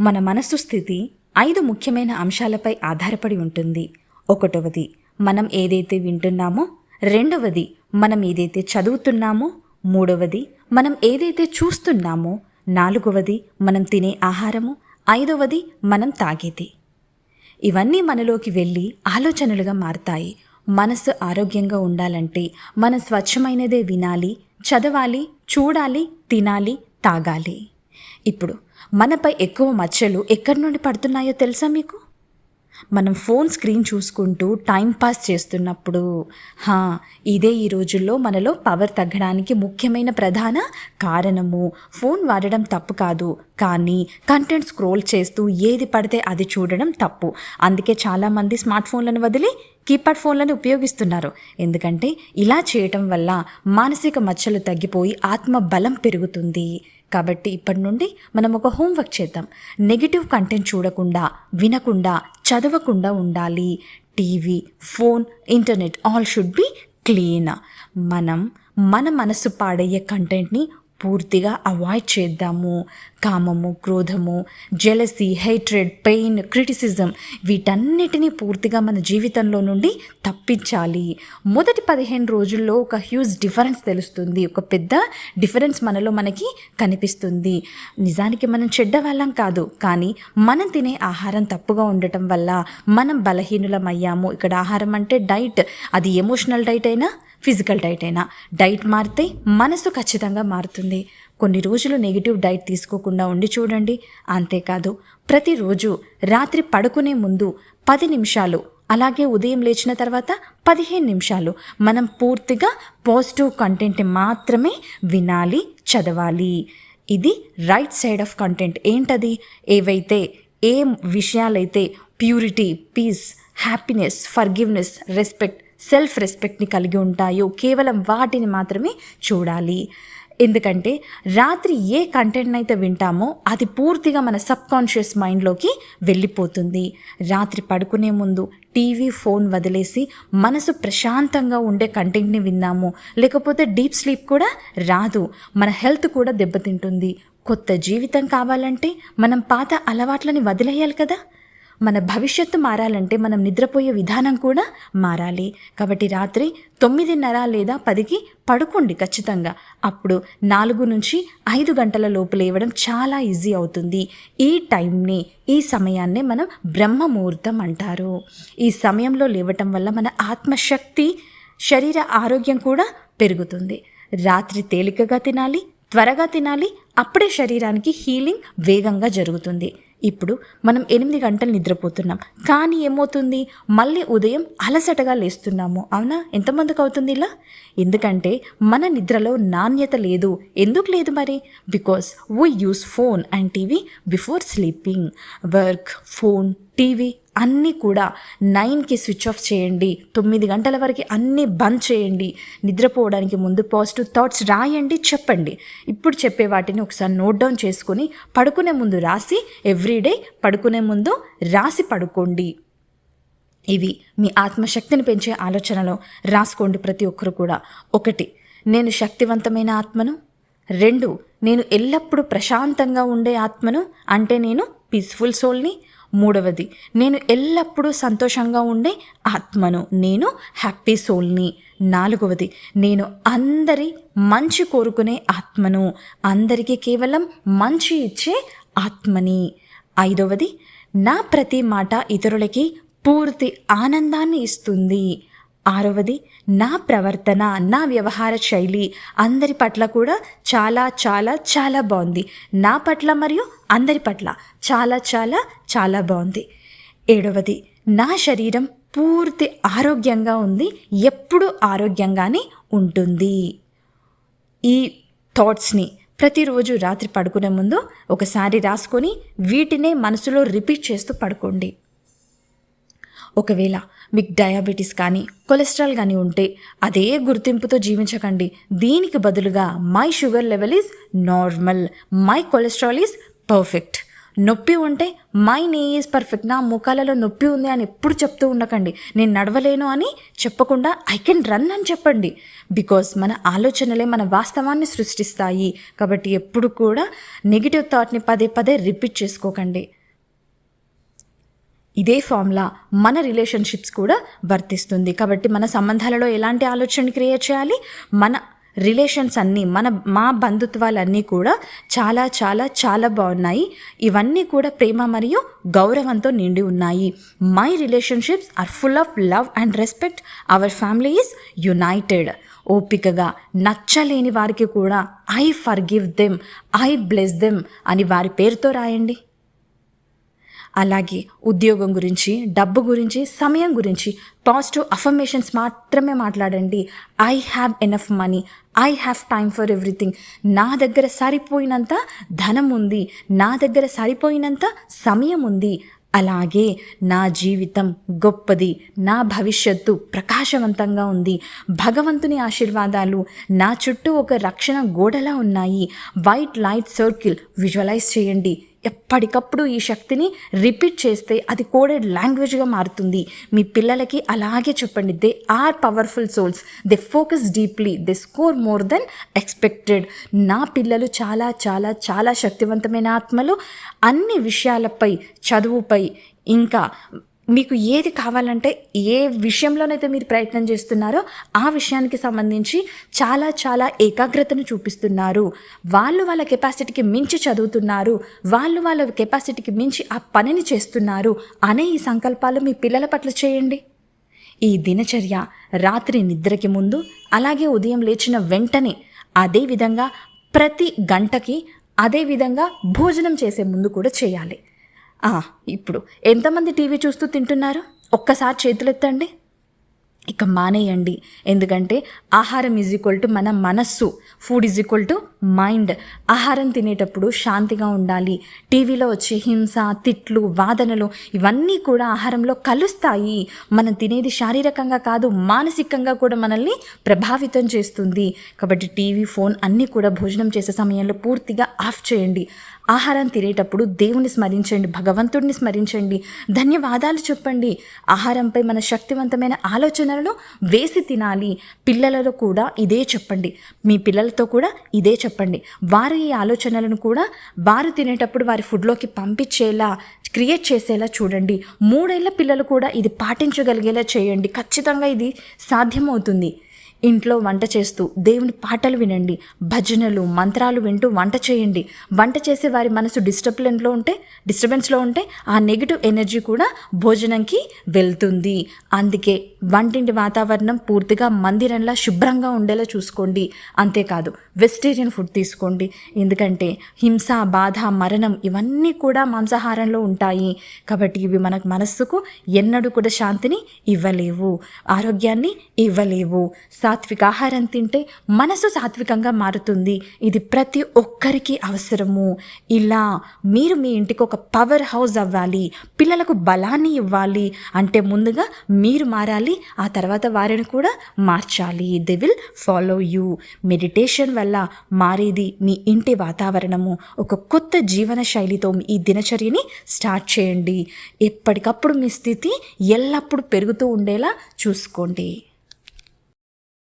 మన మనస్సు స్థితి ఐదు ముఖ్యమైన అంశాలపై ఆధారపడి ఉంటుంది. ఒకటవది మనం ఏదైతే వింటున్నామో. రెండవది మనం ఏదైతే చదువుతున్నామో. మూడవది మనం ఏదైతే చూస్తున్నామో. నాలుగవది మనం తినే ఆహారము. ఐదవది మనం తాగేది. ఇవన్నీ మనలోకి వెళ్ళి ఆలోచనలుగా మారతాయి. మనసు ఆరోగ్యంగా ఉండాలంటే మనం స్వచ్ఛమైనదే వినాలి చదవాలి చూడాలి తినాలి తాగాలి. ఇప్పుడు మనపై ఎక్కువ మచ్చలు ఎక్కడి నుండి పడుతున్నాయో తెలుసా మీకు? మనం ఫోన్ స్క్రీన్ చూసుకుంటూ టైం పాస్ చేస్తున్నప్పుడు హా ఇదే ఈ రోజుల్లో మనలో పవర్ తగ్గడానికి ముఖ్యమైన ప్రధాన కారణము. ఫోన్ వాడడం తప్పు కాదు కానీ కంటెంట్ స్క్రోల్ చేస్తూ ఏది పడితే అది చూడడం తప్పు. అందుకే చాలామంది స్మార్ట్ ఫోన్లను వదిలి కీప్యాడ్ ఫోన్లను ఉపయోగిస్తున్నారు. ఎందుకంటే ఇలా చేయటం వల్ల మానసిక మచ్చలు తగ్గిపోయి ఆత్మ బలం పెరుగుతుంది. కాబట్టి ఇప్పటి నుండి మనం ఒక హోంవర్క్ చేద్దాం. నెగిటివ్ కంటెంట్ చూడకుండా వినకుండా చదవకుండా ఉండాలి. TV phone internet all should be clean మనం మన మనసు పాడయ్యే కంటెంట్ని పూర్తిగా అవాయిడ్ చేద్దాము. కామము క్రోధము జెలసీ హైట్రెడ్ పెయిన్ క్రిటిసిజం వీటన్నిటినీ పూర్తిగా మన జీవితంలో నుండి తప్పించాలి. మొదటి పదిహేను రోజుల్లో ఒక హ్యూజ్ డిఫరెన్స్ తెలుస్తుంది. ఒక పెద్ద డిఫరెన్స్ మనలో మనకి కనిపిస్తుంది. నిజానికి మనం చెడ్డ వాళ్ళం కాదు. కానీ మనం తినే ఆహారం తప్పుగా ఉండటం వల్ల మనం బలహీనులం అయ్యాము ఇక్కడ ఆహారం అంటే డైట్ అది ఎమోషనల్ డైట్ అయినా ఫిజికల్ డైట్ అయినా. డైట్ మారితే మనసు ఖచ్చితంగా మారుతుంది. కొన్ని రోజులు నెగిటివ్ డైట్ తీసుకోకుండా ఉండి చూడండి. అంతేకాదు ప్రతిరోజు రాత్రి పడుకునే ముందు పది నిమిషాలు అలాగే ఉదయం లేచిన తర్వాత పదిహేను నిమిషాలు మనం పూర్తిగా పాజిటివ్ కంటెంట్ మాత్రమే వినాలి చదవాలి. ఇది రైట్ సైడ్ ఆఫ్ కంటెంట్. ఏంటది? ఏవైతే ఏ విషయాలైతే purity peace happiness forgiveness respect self రెస్పెక్ట్ని కలిగి ఉంటాయో కేవలం వాటిని మాత్రమే చూడాలి. ఎందుకంటే రాత్రి ఏ కంటెంట్ అయితే వింటామో అది పూర్తిగా మన సబ్ కాన్షియస్ మైండ్లోకి వెళ్ళిపోతుంది. రాత్రి పడుకునే ముందు టీవీ ఫోన్ వదిలేసి మనసు ప్రశాంతంగా ఉండే కంటెంట్ని విన్నాము. లేకపోతే డీప్ స్లీప్ కూడా రాదు. మన హెల్త్ కూడా దెబ్బతింటుంది. కొత్త జీవితం కావాలంటే మనం పాత అలవాట్లని వదిలేయాలి కదా. మన భవిష్యత్తు మారాలంటే మనం నిద్రపోయే విధానం కూడా మారాలి. కాబట్టి రాత్రి తొమ్మిదిన్నర లేదా పదికి పడుకోండి ఖచ్చితంగా. అప్పుడు నాలుగు నుంచి ఐదు గంటల లోపు లేవడం చాలా ఈజీ అవుతుంది. ఈ టైంని ఈ సమయాన్నే మనం బ్రహ్మ ముహూర్తం అంటారు. ఈ సమయంలో లేవటం వల్ల మన ఆత్మశక్తి శరీర ఆరోగ్యం కూడా పెరుగుతుంది. రాత్రి తేలికగా తినాలి త్వరగా తినాలి అప్పుడే శరీరానికి హీలింగ్ వేగంగా జరుగుతుంది. ఇప్పుడు మనం ఎనిమిది గంటలు నిద్రపోతున్నాం. కానీ ఏమవుతుంది? మళ్ళీ ఉదయం అలసటగా లేస్తున్నాము. అవునా? ఎంతమందికి అవుతుంది ఇలా? ఎందుకంటే మన నిద్రలో నాణ్యత లేదు. ఎందుకు లేదు మరి? Because we use phone and TV before sleeping work phone TV అన్నీ కూడా నైన్కి స్విచ్ ఆఫ్ చేయండి. తొమ్మిది గంటల వరకు అన్నీ బంద్ చేయండి. నిద్రపోవడానికి ముందు పాజిటివ్ థాట్స్ రాయండి చెప్పండి. ఇప్పుడు చెప్పే వాటిని ఒకసారి నోట్ డౌన్ చేసుకుని పడుకునే ముందు రాసి ఎవ్రీడే పడుకునే ముందు రాసి పడుకోండి. ఇవి మీ ఆత్మశక్తిని పెంచే ఆలోచనలో రాసుకోండి ప్రతి ఒక్కరు కూడా. ఒకటి నేను శక్తివంతమైన ఆత్మను. రెండు నేను ఎల్లప్పుడూ ప్రశాంతంగా ఉండే ఆత్మను. అంటే నేను పీస్ఫుల్ సోల్ని మూడవది నేను ఎల్లప్పుడూ సంతోషంగా ఉండే ఆత్మను నేను హ్యాపీ సోల్ని. నాలుగవది నేను అందరి మంచి కోరుకునే ఆత్మను అందరికీ కేవలం మంచి ఇచ్చే ఆత్మని. ఐదవది నా ప్రతి మాట ఇతరులకి పూర్తి ఆనందాన్ని ఇస్తుంది. ఆరవది నా ప్రవర్తన నా వ్యవహార శైలి అందరి పట్ల కూడా చాలా చాలా చాలా బాగుంది. నా పట్ల మరియు అందరి పట్ల చాలా చాలా చాలా బాగుంది. ఏడవది నా శరీరం పూర్తి ఆరోగ్యంగా ఉంది ఎప్పుడు ఆరోగ్యంగానే ఉంటుంది. ఈ థాట్స్ని ప్రతిరోజు రాత్రి పడుకునే ముందు ఒకసారి రాసుకొని వీటినే మనసులో రిపీట్ చేస్తూ పడుకోండి. ఒకవేళ మీకు డయాబెటీస్ కానీ కొలెస్ట్రాల్ కానీ ఉంటే అదే గుర్తింపుతో జీవించకండి. దీనికి బదులుగా my sugar level is normal. My cholesterol is perfect. నొప్పి ఉంటే మై నీ ఈజ్ పర్ఫెక్ట్. నా ముఖాలలో నొప్పి ఉంది అని ఎప్పుడు చెప్తూ ఉండకండి. నేను నడవలేను అని చెప్పకుండా ఐ కెన్ రన్ అని చెప్పండి. బికాస్ మన ఆలోచనలే మన వాస్తవాన్ని సృష్టిస్తాయి. కాబట్టి ఎప్పుడు కూడా నెగిటివ్ థాట్ని పదే పదే రిపీట్ చేసుకోకండి. ఇదే ఫార్ములా మన రిలేషన్షిప్స్ కూడా వర్తిస్తుంది. కాబట్టి మన సంబంధాలలో ఎలాంటి ఆలోచన క్రియేట్ చేయాలి? మన రిలేషన్స్ అన్నీ మన మా బంధుత్వాలన్నీ కూడా చాలా చాలా చాలా బాగున్నాయి. ఇవన్నీ కూడా ప్రేమ మరియు గౌరవంతో నిండి ఉన్నాయి. My relationships are full of love and respect our family is united ఓపికగా నచ్చలేని వారికి కూడా I forgive them I bless them అని వారి పేరుతో రాయండి. అలాగే ఉద్యోగం గురించి డబ్బు గురించి సమయం గురించి పాజిటివ్ అఫర్మేషన్స్ మాత్రమే మాట్లాడండి. I have enough money I have time for everything నా దగ్గర సరిపోయినంత ధనం ఉంది. నా దగ్గర సరిపోయినంత సమయం ఉంది. అలాగే నా జీవితం గొప్పది. నా భవిష్యత్తు ప్రకాశవంతంగా ఉంది. భగవంతుని ఆశీర్వాదాలు నా చుట్టూ ఒక రక్షణ గోడలా ఉన్నాయి. వైట్ లైట్ సర్కిల్ విజువలైజ్ చేయండి. ఎప్పటికప్పుడు ఈ శక్తిని రిపీట్ చేస్తే అది కోడెడ్ లాంగ్వేజ్గా మారుతుంది. మీ పిల్లలకి అలాగే చెప్పండి. They are powerful souls. They focus deeply. They score more than expected. నా పిల్లలు చాలా చాలా చాలా శక్తివంతమైన ఆత్మలు. అన్ని విషయాలపై చదువుపై ఇంకా మీకు ఏది కావాలంటే ఏ విషయంలోనైతే మీరు ప్రయత్నం చేస్తున్నారో ఆ విషయానికి సంబంధించి చాలా చాలా ఏకాగ్రతను చూపిస్తున్నారు. వాళ్ళు వాళ్ళ కెపాసిటీకి మించి చదువుతున్నారు. వాళ్ళు వాళ్ళ కెపాసిటీకి మించి ఆ పనిని చేస్తున్నారు అనే ఈ సంకల్పాలు మీ పిల్లల పట్ల చేయండి. ఈ దినచర్య రాత్రి నిద్రకి ముందు అలాగే ఉదయం లేచిన వెంటనే అదేవిధంగా ప్రతి గంటకి అదేవిధంగా భోజనం చేసే ముందు కూడా చేయాలి. ఇప్పుడు ఎంతమంది టీవీ చూస్తూ తింటున్నారు? ఒక్కసారి చేతులెత్తండి. ఇక మానేయండి. ఎందుకంటే ఆహారం ఈజ్ ఈక్వల్ టు మన మనస్సు food is equal to mind ఆహారం తినేటప్పుడు శాంతిగా ఉండాలి. టీవీలో వచ్చే హింస తిట్లు వాదనలు ఇవన్నీ కూడా ఆహారంలో కలుస్తాయి. మనం తినేది శారీరకంగా కాదు మానసికంగా కూడా మనల్ని ప్రభావితం చేస్తుంది. కాబట్టి టీవీ ఫోన్ అన్నీ కూడా భోజనం చేసే సమయంలో పూర్తిగా ఆఫ్ చేయండి. ఆహారం తినేటప్పుడు దేవుని స్మరించండి భగవంతుడిని స్మరించండి. ధన్యవాదాలు చెప్పండి. ఆహారంపై మన శక్తివంతమైన ఆలోచనలను వేసి తినాలి. పిల్లలలో కూడా ఇదే చెప్పండి. మీ పిల్లలతో కూడా ఇదే చెప్పండి. వారు ఈ ఆలోచనలను కూడా వారు తినేటప్పుడు వారి ఫుడ్లోకి పంపించేలా క్రియేట్ చేసేలా చూడండి. మూడేళ్ళ పిల్లలు కూడా ఇది పాటించగలిగేలా చేయండి. ఖచ్చితంగా ఇది సాధ్యమవుతుంది. ఇంట్లో వంట చేస్తూ దేవుని పాటలు వినండి భజనలు మంత్రాలు వింటూ వంట చేయండి. వంట చేసే వారి మనసు డిస్టర్బెన్స్లో ఉంటే డిస్టర్బెన్స్లో ఉంటే ఆ నెగిటివ్ ఎనర్జీ కూడా భోజనంకి వెళ్తుంది. అందుకే వంటింటి వాతావరణం పూర్తిగా మందిరంలా శుభ్రంగా ఉండేలా చూసుకోండి. అంతేకాదు వెజిటేరియన్ ఫుడ్ తీసుకోండి. ఎందుకంటే హింస బాధ మరణం ఇవన్నీ కూడా మాంసాహారంలో ఉంటాయి. కాబట్టి ఇవి మనకు మనస్సుకు ఎన్నడూ కూడా శాంతిని ఇవ్వలేవు ఆరోగ్యాన్ని ఇవ్వలేవు. సాత్విక ఆహారం తింటే మనసు సాత్వికంగా మారుతుంది. ఇది ప్రతి ఒక్కరికి అవసరము. ఇలా మీరు మీ ఇంటికి ఒక పవర్ హౌస్ అవ్వాలి. పిల్లలకు బలాన్ని ఇవ్వాలి. అంటే ముందుగా మీరు మారాలి. ఆ తర్వాత వారిని కూడా మార్చాలి. They will follow you meditation వల్ల మారేది మీ ఇంటి వాతావరణము. ఒక కొత్త జీవన శైలితో ఈ దినచర్యని స్టార్ట్ చేయండి. ఎప్పటికప్పుడు మీ స్థితి ఎల్లప్పుడూ పెరుగుతూ ఉండేలా చూసుకోండి.